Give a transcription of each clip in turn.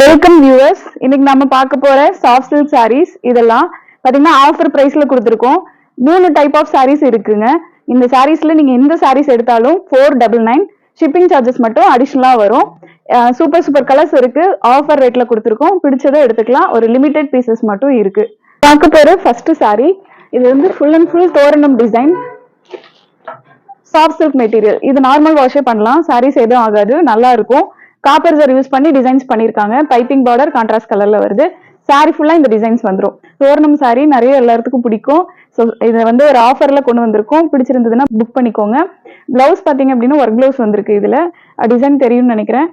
Welcome viewers இன்னைக்கு நம்ம பார்க்க போற சாஃப்ட் சில்க் சாரீஸ் இதெல்லாம் பாத்தீங்கன்னா ஆஃபர் பிரைஸ்ல கொடுத்துருக்கோம். மூணு டைப் ஆஃப் சாரீஸ் இருக்குங்க. இந்த சாரீஸ்ல நீங்க எந்த சாரீஸ் எடுத்தாலும் four double nine shipping charges மட்டும் அடிஷ்னலா வரும். சூப்பர் சூப்பர் கலர்ஸ் இருக்கு. ஆஃபர் ரேட்ல கொடுத்துருக்கோம். பிடிச்சதை எடுத்துக்கலாம். ஒரு லிமிடெட் பீசஸ் மட்டும் இருக்கு. பார்க்க போற ஃபர்ஸ்ட் saree. இது வந்து ஃபுல் அண்ட் ஃபுல் தோரணம் டிசைன் சாஃப்ட் சில்க் மெட்டீரியல் இது நார்மல் வாஷே பண்ணலாம். சாரீஸ் எதுவும் ஆகாது. நல்லா இருக்கும். காப்பர் சார் யூஸ் பண்ணி டிசைன்ஸ் பண்ணிருக்காங்க. பைப்பிங் பார்டர் கான்ட்ராஸ்ட் கலர்ல வருது. சாரி ஃபுல்லா இந்த டிசைன்ஸ் வந்துடும் தோரணம் சாரி நிறைய எல்லாத்துக்கும் பிடிக்கும். ஸோ இதை வந்து ஒரு ஆஃபர்ல கொண்டு வந்திருக்கோம். பிடிச்சிருந்ததுன்னா புக் பண்ணிக்கோங்க. ப்ளவுஸ் பாத்தீங்க அப்படின்னா ஒர்க் ப்ளவுஸ் வந்திருக்கு இதுல. டிசைன் தெரியும்னு நினைக்கிறேன்.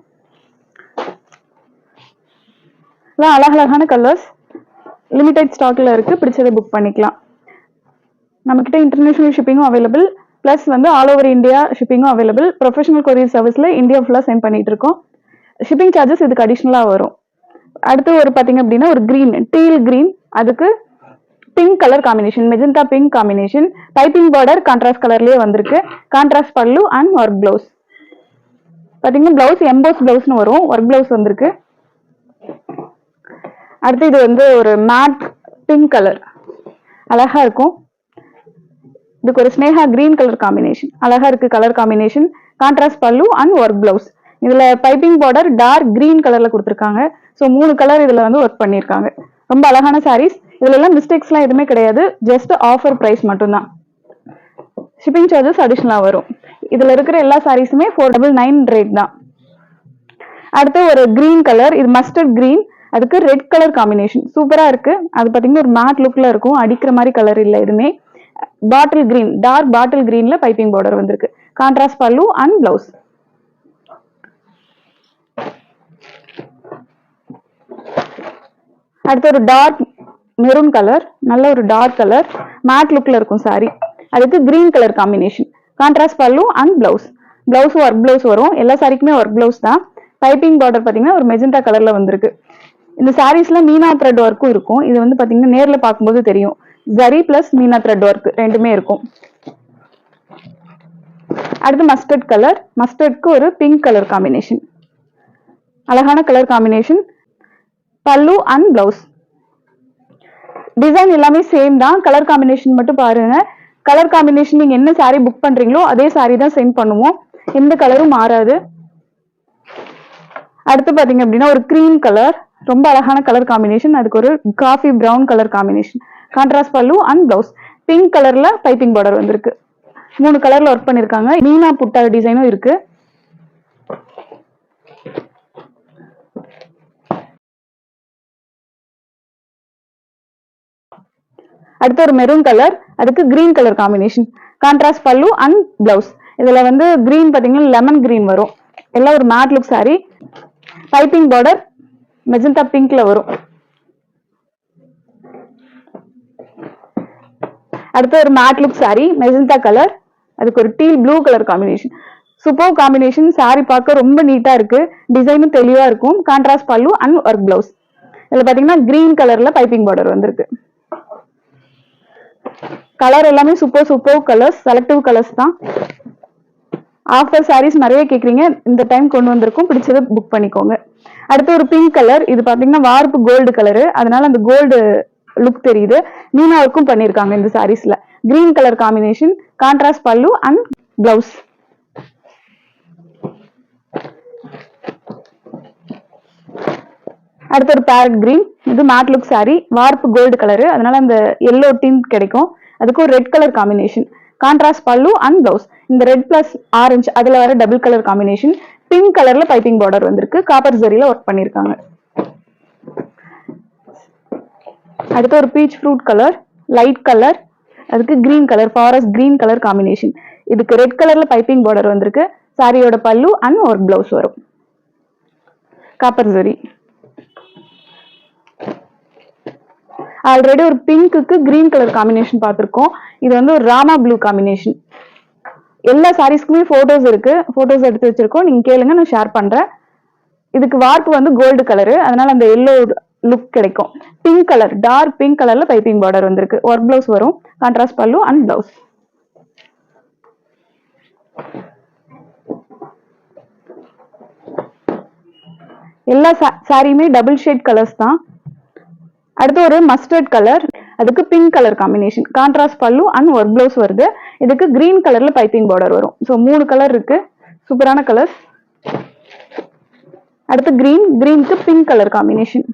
எல்லாம் அழகழகான கலர்ஸ் லிமிடெட் ஸ்டாக்ல இருக்கு. பிடிச்சதை புக் பண்ணிக்கலாம். நம்மக்கிட்ட இன்டர்நேஷனல் ஷிப்பிங்கும் அவைலபிள் ப்ளஸ் வந்து ஆல் ஓவர் இந்தியா ஷிப்பிங்கும் அவைலபிள் ப்ரொஃபஷனல் கொரியர் சர்வீஸ்ல இந்தியா ஃபுல்லாக சென்ட் பண்ணிட்டு இருக்கோம். ஷிப்பிங் சார்ஜஸ் இதுக்கு அடிஷ்னலாக வரும். அடுத்து ஒரு பார்த்தீங்க அப்படின்னா ஒரு க்ரீன் டீல் க்ரீன் அதுக்கு pink colour combination magenta pink combination typing border contrast கலர்லேயே வந்திருக்கு. Contrast pallu and work blouse பார்த்தீங்கன்னா பிளவுஸ் எம்போஸ் பிளவுஸ்னு வரும். ஒர்க் பிளவுஸ் வந்திருக்கு. அடுத்து இது வந்து ஒரு மேட் பிங்க் கலர் அழகா இருக்கும். இதுக்கு ஒரு ஸ்னேகா கிரீன் கலர் காம்பினேஷன் அழகா இருக்கு colour combination contrast pallu and work blouse இதுல பைப்பிங் பார்டர் டார்க் கிரீன் கலர்ல கொடுத்துருக்காங்க. ஸோ மூணு கலர் இதுல வந்து ஒர்க் பண்ணியிருக்காங்க. ரொம்ப அழகான சாரீஸ் இதுல எல்லாம் மிஸ்டேக்ஸ்லாம் எதுவுமே கிடையாது. ஜஸ்ட் ஆஃபர் பிரைஸ் மட்டும்தான். ஷிப்பிங் சார்ஜஸ் அடிஷ்னலாக வரும். இதுல இருக்கிற எல்லா சாரீஸுமே ஃபோர் டபுள் நைன் ரேட் தான். அடுத்து ஒரு கிரீன் கலர் இது மஸ்டர்ட் கிரீன் அதுக்கு ரெட் கலர் காம்பினேஷன் சூப்பரா இருக்கு. அது பாத்தீங்கன்னா ஒரு மேட் லுக்ல இருக்கும். அடிக்கிற மாதிரி கலர் இல்ல எதுவுமே. பாட்டில் கிரீன் டார்க் பாட்டில் கிரீன்ல பைப்பிங் பார்டர் வந்திருக்கு. கான்ட்ராஸ்ட் பல்லு அண்ட் பிளவுஸ் அடுத்து ஒரு டார்க் மெரூன் கலர் நல்ல ஒரு டார்க் கலர் மேட் லுக்ல இருக்கும் சாரி அதுக்கு green colour combination contrast pallu and blouse blouse work blouse வரும். எல்லா சாரிக்குமே ஒர்க் பிளவுஸ் தான். பைப்பிங் பார்டர் பாத்தீங்கன்னா ஒரு மெஜெண்டா கலர்ல வந்திருக்கு. இந்த சாரீஸ்ல மீனா த்ரெட் ஒர்க்கும் இருக்கும். இது வந்து பாத்தீங்கன்னா நேர்ல பார்க்கும்போது தெரியும். Zari plus meena thread work ரெண்டுமே இருக்கும். அடுத்து மஸ்டர்ட் கலர் மஸ்டர்ட்க்கு ஒரு பிங்க் கலர் காம்பினேஷன் அழகான colour combination pallu and blouse design எல்லாமே சேம் தான். கலர் காம்பினேஷன் மட்டும் பாருங்க. கலர் காம்பினேஷன் நீங்க என்ன saree புக் பண்றீங்களோ அதே சாரீ தான் சென்ட் பண்ணுவோம். எந்த கலரும் மாறாது. அடுத்து பாத்தீங்க அப்படின்னா ஒரு கிரீம் கலர் ரொம்ப அழகான கலர் காம்பினேஷன் அதுக்கு ஒரு coffee brown colour combination contrast pallu and blouse pink கலர்ல பைப்பிங் பார்டர் வந்திருக்கு. மூணு கலர்ல ஒர்க் பண்ணிருக்காங்க. மீனா புட்டா டிசைனும் இருக்கு. அடுத்து ஒரு மெரூன் கலர் அதுக்கு green colour combination contrast pallu and blouse இதுல வந்து கிரீன் பாத்தீங்கன்னா லெமன் கிரீன் வரும். எல்லாம் ஒரு matte look sari piping border magenta பிங்க்ல வரும். அடுத்து ஒரு matte look sari magenta colour அதுக்கு ஒரு teal blue colour combination super combination sari பார்க்க ரொம்ப நீட்டா இருக்கு. டிசைனும் தெளிவா இருக்கும். கான்ட்ராஸ்ட் பல்லு அண்ட் ஒர்க் பிளவுஸ் இதுல பாத்தீங்கன்னா கிரீன் கலர்ல பைப்பிங் பார்டர் வந்திருக்கு. கலர் எல்லாமே super super colours selective colours தான். ஆஃப்டர் சாரீஸ் நிறைய கேட்குறீங்க. இந்த டைம் கொண்டு வந்திருக்கோம். பிடிச்சதை புக் பண்ணிக்கோங்க. அடுத்து ஒரு பிங்க் கலர் இது பாத்தீங்கன்னா வார்ப்பு கோல்டு கலரு அதனால அந்த கோல்டு லுக் தெரியுது. மீனாவுக்கும் பண்ணியிருக்காங்க இந்த சாரீஸ்ல green colour combination contrast pallu and blouse அடுத்து ஒரு பேரட் கிரீன் இது matte look sari warp gold colour அதனால அந்த எல்லோ டின் கிடைக்கும். அதுக்கு ஒரு red colour combination contrast pallu and blouse இந்த ரெட் பிளஸ் ஆரஞ்சு அதுல வர டபுள் கலர் காம்பினேஷன் பிங்க் கலர்ல பைப்பிங் பார்டர் வந்திருக்கு. காப்பர் ஜரியில ஒர்க் பண்ணிருக்காங்க. அடுத்து ஒரு peach fruit colour light colour அதுக்கு green colour forest green colour combination இதுக்கு ரெட் கலர்ல பைப்பிங் பார்டர் வந்திருக்கு. சாரியோட பல்லு அண்ட் ஒர்க் பிளவுஸ் வரும். காப்பர் ஜரி ஆல்ரெடி ஒரு பிங்க்குக்கு கிரீன் கலர் காம்பினேஷன் பார்த்துருக்கோம். இது வந்து ஒரு ராமா ப்ளூ காம்பினேஷன் எல்லா சாரீஸ்க்குமே போட்டோஸ் இருக்கு. போட்டோஸ் எடுத்து வச்சிருக்கோம். நீங்க கேளுங்க நான் ஷேர் பண்றேன். இதுக்கு வார்ப்பு வந்து கோல்டு கலரு அதனால அந்த எல்லோ லுக் கிடைக்கும். பிங்க் கலர் டார்க் பிங்க் கலர்ல பைப்பிங் பார்டர் வந்திருக்கு. ஒர்க் பிளவுஸ் வரும். கான்ட்ராஸ்ட் பல்லு அண்ட் பிளவுஸ் எல்லா சாரியுமே டபுள் ஷேட் கலர்ஸ் தான். அடுத்து ஒரு மஸ்டர்ட் கலர் அதுக்கு pink colour combination contrast pallu and work blouse வருது. இதுக்கு கிரீன் கலர்ல பைப்பிங் பார்டர் வரும். ஸோ மூணு கலர் இருக்கு. சூப்பரான கலர்ஸ் அடுத்து கிரீன் கிரீனுக்கு பிங்க் கலர் காம்பினேஷன்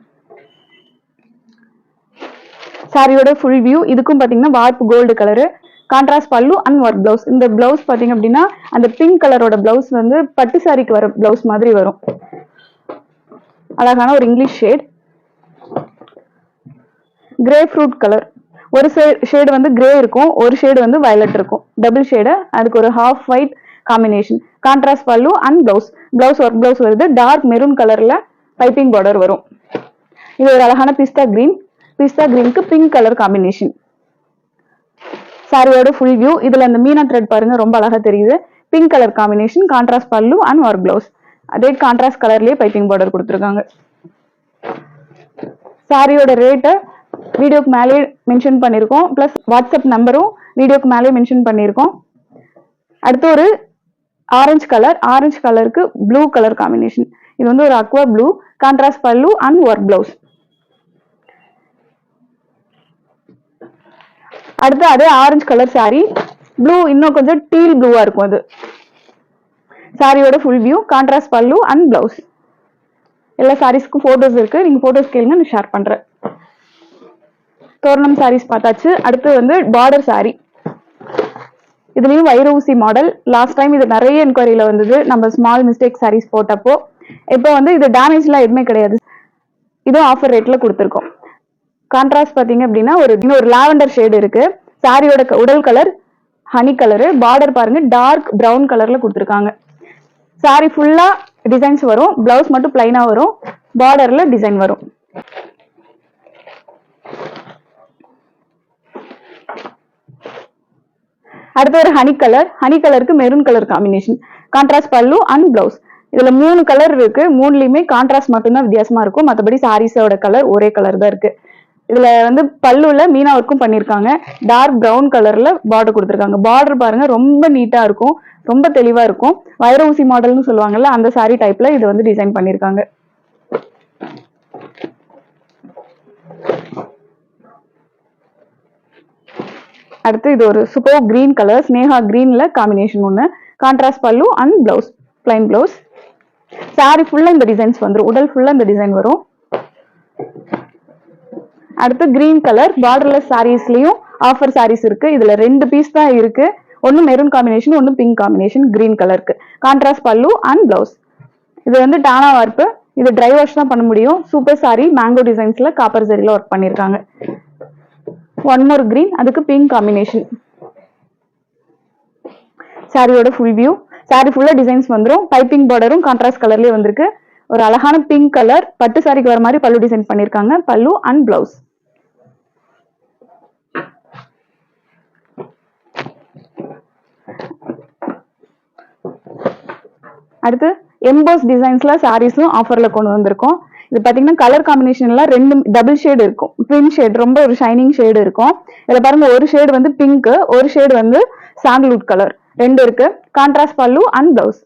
சாரியோட ஃபுல் வியூ இதுக்கும் பார்த்தீங்கன்னா warp gold colour contrast pallu and work blouse இந்த பிளவுஸ் பார்த்தீங்க அப்படின்னா அந்த பிங்க் கலரோட பிளவுஸ் வந்து பட்டு சாரிக்கு வர பிளவுஸ் மாதிரி வரும். அழகான ஒரு English shade grey fruit colour ஒரு ஷேடு வந்து கிரே இருக்கும் ஒரு ஷேடு வந்து வயலட் இருக்கும். டபுள் ஷேடு அதுக்கு ஒரு ஹாஃப் ஒயிட் காம்பினேஷன் கான்ட்ராஸ்ட் பல்லு and blouse blouse work blouse வருது டார்க் மெரூன் கலர்ல பைப்பிங் பார்டர் வரும். இது ஒரு அழகான பிஸ்தா கிரீன் பிஸ்தா கிரீனுக்கு பிங்க் கலர் காம்பினேஷன் சாரியோட ஃபுல் வியூ இதுல அந்த மீனா த்ரெட் பாருங்க ரொம்ப அழகா தெரியுது. பிங்க் கலர் காம்பினேஷன் கான்ட்ராஸ்ட் பல்லு அண்ட் ஒர்க் பிளவுஸ் அதே கான்ட்ராஸ்ட் கலர்லயே பைப்பிங் பார்டர் கொடுத்துருக்காங்க. சாரியோட ரேட்டை வீடியோக்கு மேலே மென்ஷன் பண்ணியிருக்கோம் ப்ளஸ் வாட்ஸ்அப் நம்பரும் வீடியோக்கு மேலே மென்ஷன் பண்ணியிருக்கோம் அடுத்து ஒரு ஆரஞ்சு கலர் ஆரஞ்சு கலருக்கு ப்ளூ கலர் காம்பினேஷன் இது வந்து ஒரு aqua blue contrast pallu and work blouse அடுத்து அதே ஆரஞ்சு கலர் சாரி ப்ளூ இன்னும் கொஞ்சம் டீல் ப்ளூவா இருக்கும் அது. சாரியோட ஃபுல் வியூ கான்ட்ராஸ்ட் பல்லு அண்ட் பிளவுஸ் எல்லா சாரீஸ்க்கும் ஃபோட்டோஸ் இருக்கு. நீங்க ஃபோட்டோஸ் கேளுங்க நான் ஷேர் பண்றேன். தோரணம் சாரீஸ் பார்த்தாச்சு. அடுத்து வந்து பார்டர் saree. இதுலேயும் வைர ஊசி மாடல் லாஸ்ட் டைம் இது நிறைய என்கொயரியில் வந்தது. நம்ம ஸ்மால் மிஸ்டேக் சாரீஸ் போட்டப்போ. இப்போ வந்து இது டேமேஜ்லாம் எதுவுமே கிடையாது. இதுவும் ஆஃபர் ரேட்டில் கொடுத்துருக்கோம். கான்ட்ராஸ்ட் பார்த்தீங்க அப்படின்னா ஒரு இன்னும் ஒரு லாவெண்டர் ஷேடு இருக்குது சாரியோட உடல் கலர் ஹனி கலரு பார்டர் பாருங்க டார்க் ப்ரௌன் கலரில் கொடுத்துருக்காங்க. சாரி ஃபுல்லாக டிசைன்ஸ் வரும். ப்ளவுஸ் மட்டும் பிளைனாக வரும். பார்டரில் டிசைன் வரும். அடுத்து ஒரு ஹனி கலர் ஹனி கலருக்கு மெரூன் கலர் காம்பினேஷன் கான்ட்ராஸ்ட் பல்லு அண்ட் பிளவுஸ் இதுல மூணு கலர் இருக்கு. மூணுலயுமே கான்ட்ராஸ்ட் மட்டும்தான் வித்தியாசமா இருக்கும். மற்றபடி சாரீஸோட கலர் ஒரே கலர் தான் இருக்கு. இதுல வந்து பல்லுல மீனா ஒர்க்கும் பண்ணிருக்காங்க. டார்க் ப்ரௌன் கலர்ல பார்டர் கொடுத்துருக்காங்க. பார்டர் பாருங்க ரொம்ப நீட்டா இருக்கும். ரொம்ப தெளிவா இருக்கும். வைர ஊசி மாடல்னு சொல்லுவாங்கல்ல அந்த சாரி டைப்ல இது வந்து டிசைன் பண்ணிருக்காங்க. அடுத்து இது ஒரு சூப்பர் கிரீன் கலர் ஸ்னேகா கிரீன்ல காம்பினேஷன் ஒன்று கான்ட்ராஸ்ட் பல்லு and blouse plain blouse sari ஃபுல்லா இந்த டிசைன்ஸ் வந்துடும் உடல் ஃபுல்லா இந்த டிசைன் வரும். அடுத்து கிரீன் கலர் பார்டர்லெஸ் சாரீஸ்லயும் ஆஃபர் சாரீஸ் இருக்கு. இதுல ரெண்டு பீஸ் தான் இருக்கு. ஒன்னு மெரூன் காம்பினேஷன் ஒன்னு பிங்க் காம்பினேஷன் கிரீன் கலருக்கு கான்ட்ராஸ்ட் பல்லு அண்ட் பிளவுஸ் இது வந்து டானா வார்ப்பு. இது ட்ரை வாஷ் தான் பண்ண முடியும். சூப்பர் சாரி மேங்கோ டிசைன்ஸ்ல காப்பர் சரியில ஒர்க் பண்ணிருக்காங்க. ஒன் மோர் கிரீன் அதுக்கு பிங்க் காம்பினேஷன் சாரியோட ஃபுல் வியூ சாரி ஃபுல்லா டிசைன்ஸ் வந்துடும் பைப்பிங் பார்டரும் கான்ட்ராஸ்ட் கலர்லயே வந்திருக்கு. ஒரு அழகான பிங்க் கலர் பட்டு சாரிக்கு வர மாதிரி பல்லு டிசைன் பண்ணிருக்காங்க பல்லு அண்ட் பிளவுஸ் அடுத்து எம்போஸ் டிசைன்ஸ்ல சாரீஸும் ஆஃபர்ல கொண்டு வந்திருக்கோம். இது பாத்தீங்கன்னா கலர் காம்பினேஷன்ல ரெண்டு டபுள் ஷேடு இருக்கும். ட்வின் ஷேட் ரொம்ப ஒரு ஷைனிங் ஷேடு இருக்கும். இதுல பாருங்க ஒரு ஷேடு வந்து பிங்க் ஒரு ஷேடு வந்து சாண்டல்வுட் கலர் ரெண்டு இருக்கு. கான்ட்ராஸ்ட் பல்லு அண்ட் பிளவுஸ்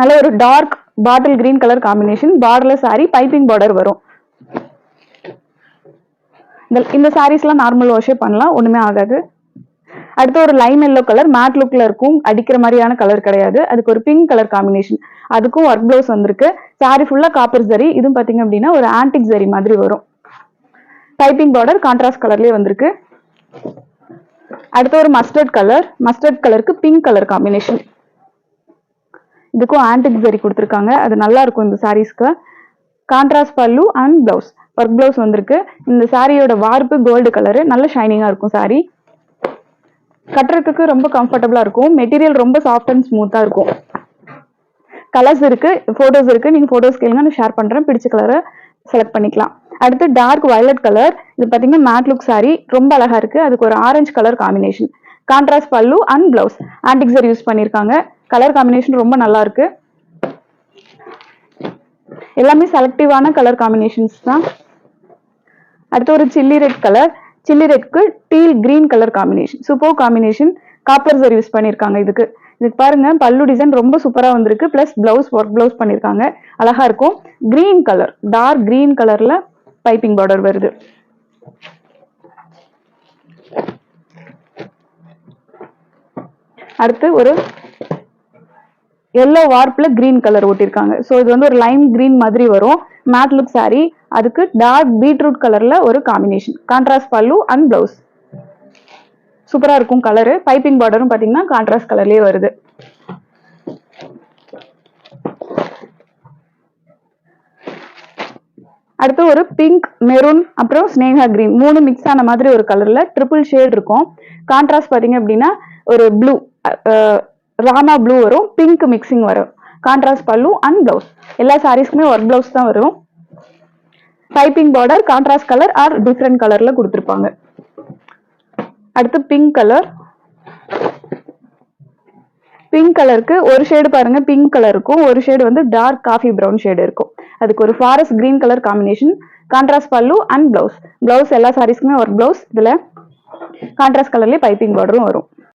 நல்ல ஒரு dark bottle green colour combination பார்டர்ல சாரி பைப்பிங் பார்டர் வரும். இந்த இந்த சாரீஸ்லாம் நார்மல் வாஷே பண்ணலாம். ஒண்ணுமே ஆகாது. அடுத்து ஒரு லைம் எல்லோ கலர் மேட் லுக்ல இருக்கும் அடிக்கிற மாதிரியான கலர் கிடையாது. அதுக்கு ஒரு பிங்க் கலர் காம்பினேஷன் அதுக்கும் ஒர்க் ப்ளவுஸ் வந்திருக்கு. சாரி ஃபுல்லா காப்பர் சரி இதுவும் பாத்தீங்க அப்படின்னா ஒரு ஆன்டிக் சரி மாதிரி வரும். டைப்பிங் பார்டர் கான்ட்ராஸ்ட் கலர்லயே வந்திருக்கு. அடுத்து ஒரு மஸ்டர்ட் கலர் மஸ்டர்ட் கலருக்கு பிங்க் கலர் காம்பினேஷன் இதுக்கும் ஆன்டிக் சரி கொடுத்துருக்காங்க. அது நல்லா இருக்கும் இந்த சாரீஸ்க்கு contrast pallu and blouse work blouse வந்திருக்கு. இந்த சாரியோட வார்ப்பு கோல்டு கலரு நல்ல ஷைனிங்காக இருக்கும் சாரி கட்டுறதுக்கு ரொம்ப கம்ஃபர்டபுளாக இருக்கும். மெட்டீரியல் ரொம்ப சாஃப்ட் அண்ட் ஸ்மூத்தாக இருக்கும். கலர்ஸ் இருக்குது ஃபோட்டோஸ் இருக்குது நீங்கள் ஃபோட்டோஸ் கேளுங்க நான் ஷேர் பண்ணுறேன் பிடிச்ச கலரை செலக்ட் பண்ணிக்கலாம். அடுத்து டார்க் வயலட் கலர் இது பார்த்தீங்கன்னா மேட் லுக் சாரி ரொம்ப அழகாக இருக்குது அதுக்கு ஒரு ஆரஞ்சு கலர் காம்பினேஷன் கான்ட்ராஸ்ட் பல்லு அண்ட் பிளவுஸ் ஆன்டிக்ஸர் யூஸ் பண்ணியிருக்காங்க கலர் காம்பினேஷன் ரொம்ப நல்லா இருக்கு. எல்லாமே செலக்டிவான கலர் காம்பினேஷன்ஸ் தான். அடுத்து ஒரு chilli red colour chilli ரெட்க்கு teal green colour combination super combination copper ஜர் use பண்ணியிருக்காங்க இதுக்கு. இதுக்கு பாருங்க பல்லு டிசைன் ரொம்ப சூப்பரா வந்திருக்கு. பிளஸ் பிளவுஸ் ஒர்க் பிளவுஸ் பண்ணிருக்காங்க. அழகா இருக்கும். கிரீன் கலர் டார்க் கிரீன் கலர்ல பைப்பிங் பார்டர் வருது. அடுத்து ஒரு எல்லோ வார்ப்பில் கிரீன் கலர் ஒட்டியிருக்காங்க ஸோ இது வந்து ஒரு லைம் கிரீன் மாதிரி வரும். மேட் லுக் saree அதுக்கு டார்க் பீட்ரூட் கலரில் ஒரு காம்பினேஷன் கான்ட்ராஸ்ட் பல்லு அண்ட் பிளவுஸ் சூப்பராக இருக்கும் கலரு பைப்பிங் பார்டரும் பார்த்தீங்கன்னா கான்ட்ராஸ்ட் கலர்லேயே வருது. அடுத்து ஒரு பிங்க் மெரூன் அப்புறம் ஸ்னேகா கிரீன் மூணு மிக்ஸ் ஆன மாதிரி ஒரு கலர்ல ட்ரிபிள் ஷேட் இருக்கும். கான்ட்ராஸ்ட் பாத்தீங்க அப்படின்னா ஒரு ப்ளூ ராமா ப்ளூ வரும் பிங்க் மிக்சிங் வரும். கான்ட்ராஸ்ட் பல்லு அண்ட் பிளவுஸ் எல்லா சாரீஸ்க்குமே ஒர்க் பிளவுஸ் தான் வரும். Piping border contrast colour or different கலர்ல கொடுத்துருப்பாங்க. அடுத்து பிங்க் கலர் பிங்க் கலருக்கு ஒரு ஷேடு பாருங்க பிங்க் கலர் இருக்கும் ஒரு ஷேடு வந்து டார்க் காஃபி ப்ரௌன் ஷேடு இருக்கும். அதுக்கு ஒரு forest green colour combination contrast பல்லு அண்ட் பிளவுஸ் பிளவுஸ் எல்லா சாரீஸ்க்குமே ஒரு பிளவுஸ் இதுல கான்ட்ராஸ்ட் கலர்லயே பைப்பிங் பார்டரும் வரும்.